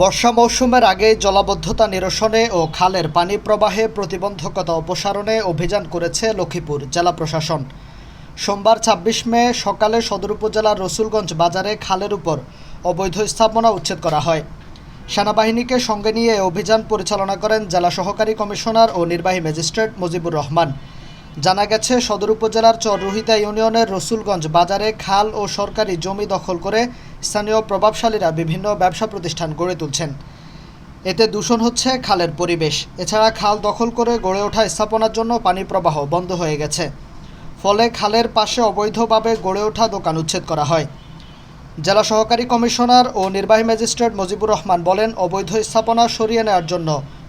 বর্ষা মৌসুমের আগে জলাবদ্ধতা নিরসনে ও খালের পানি প্রবাহে প্রতিবন্ধকতা অপসারণে অভিযান করেছে লক্ষ্মীপুর জেলা প্রশাসন। সোমবার ছাব্বিশ মে সকালে সদর উপজেলার রসুলগঞ্জ বাজারে খালের উপর অবৈধ স্থাপনা উচ্ছেদ করা হয়। সেনাবাহিনীকে সঙ্গে নিয়ে অভিযান পরিচালনা করেন জেলা সহকারী কমিশনার ও নির্বাহী ম্যাজিস্ট্রেট মুজিবুর রহমান। জানা গেছে, সদর উপজেলার চররুহিতা ইউনিয়নের রসুলগঞ্জ বাজারে খাল ও সরকারি জমি দখল করে স্থানীয় প্রভাবশালীরা বিভিন্ন ব্যবসা প্রতিষ্ঠান গড়ে তুলছেন। এতে দূষণ হচ্ছে খালের পরিবেশ। এছাড়া খাল দখল করে গড়ে ওঠা স্থাপনার জন্য পানি প্রবাহ বন্ধ হয়ে গেছে। ফলে খালের পাশে অবৈধভাবে গড়ে ওঠা দোকান উচ্ছেদ করা হয়। জেলা সহকারী কমিশনার ও নির্বাহী ম্যাজিস্ট্রেট মুজিবুর রহমান বলেন, অবৈধ স্থাপনা সরিয়ে নেওয়ার জন্য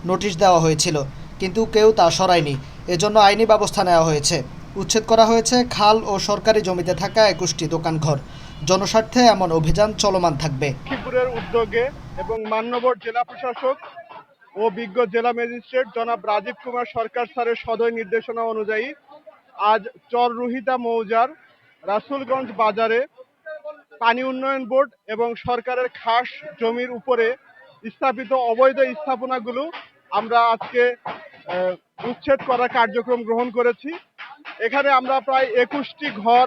নোটিশ দেওয়া হয়েছিল, কিন্তু কেউ তা সরায়নি। এজন্য আইনি ব্যবস্থা নেওয়া হয়েছে। উচ্ছেদ করা হয়েছে খাল ও সরকারি জমিতে থাকা একুশটি দোকানঘর। জনস্বার্থে এমন অভিযান চলমান থাকবে। লক্ষ্মীপুরের উদ্যোগে এবং মান্যবর জেলা প্রশাসক ও বিজ্ঞ জেলা ম্যাজিস্ট্রেট জনাব রাজীব কুমার সরকার স্যারের সদয় নির্দেশনা অনুযায়ী আজ চর রুহিতা মৌজার রাসুলগঞ্জ বাজারে পানি উন্নয়ন বোর্ড এবং সরকারের খাস জমির উপরে স্থাপিত অবৈধ স্থাপনাগুলো আমরা আজকে উচ্ছেদ করার কার্যক্রম গ্রহণ করেছি। এখানে আমরা প্রায় একুশটি ঘর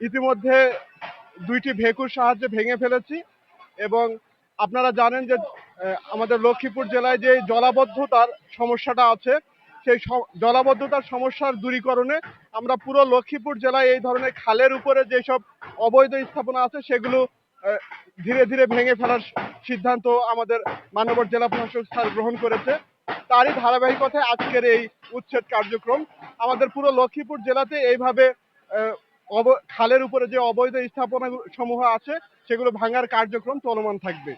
ইতিমধ্যে দুইটি ভেকুর সাহায্যে ভেঙে ফেলেছি এবং আপনারা জানেন যে আমাদের লক্ষ্মীপুর জেলায় যে জলাবদ্ধতার সমস্যাটা আছে, সেই জলাবদ্ধতার সমস্যার দূরীকরণে আমরা পুরো লক্ষ্মীপুর জেলায় এই ধরনের খালের উপরে যেসব অবৈধ স্থাপনা আছে, সেগুলো ধীরে ধীরে ভেঙে ফেলার সিদ্ধান্ত আমাদের মানবর জেলা প্রশাসক স্যার গ্রহণ করেছে। তারই ধারাবাহিকতায় আজকের এই উচ্ছেদ কার্যক্রম। আমাদের পুরো লক্ষ্মীপুর জেলাতে এইভাবে খালের উপরে যে অবৈধ স্থাপনা সমূহ আছে সেগুলো ভাঙার কার্যক্রম চলমান থাকবে।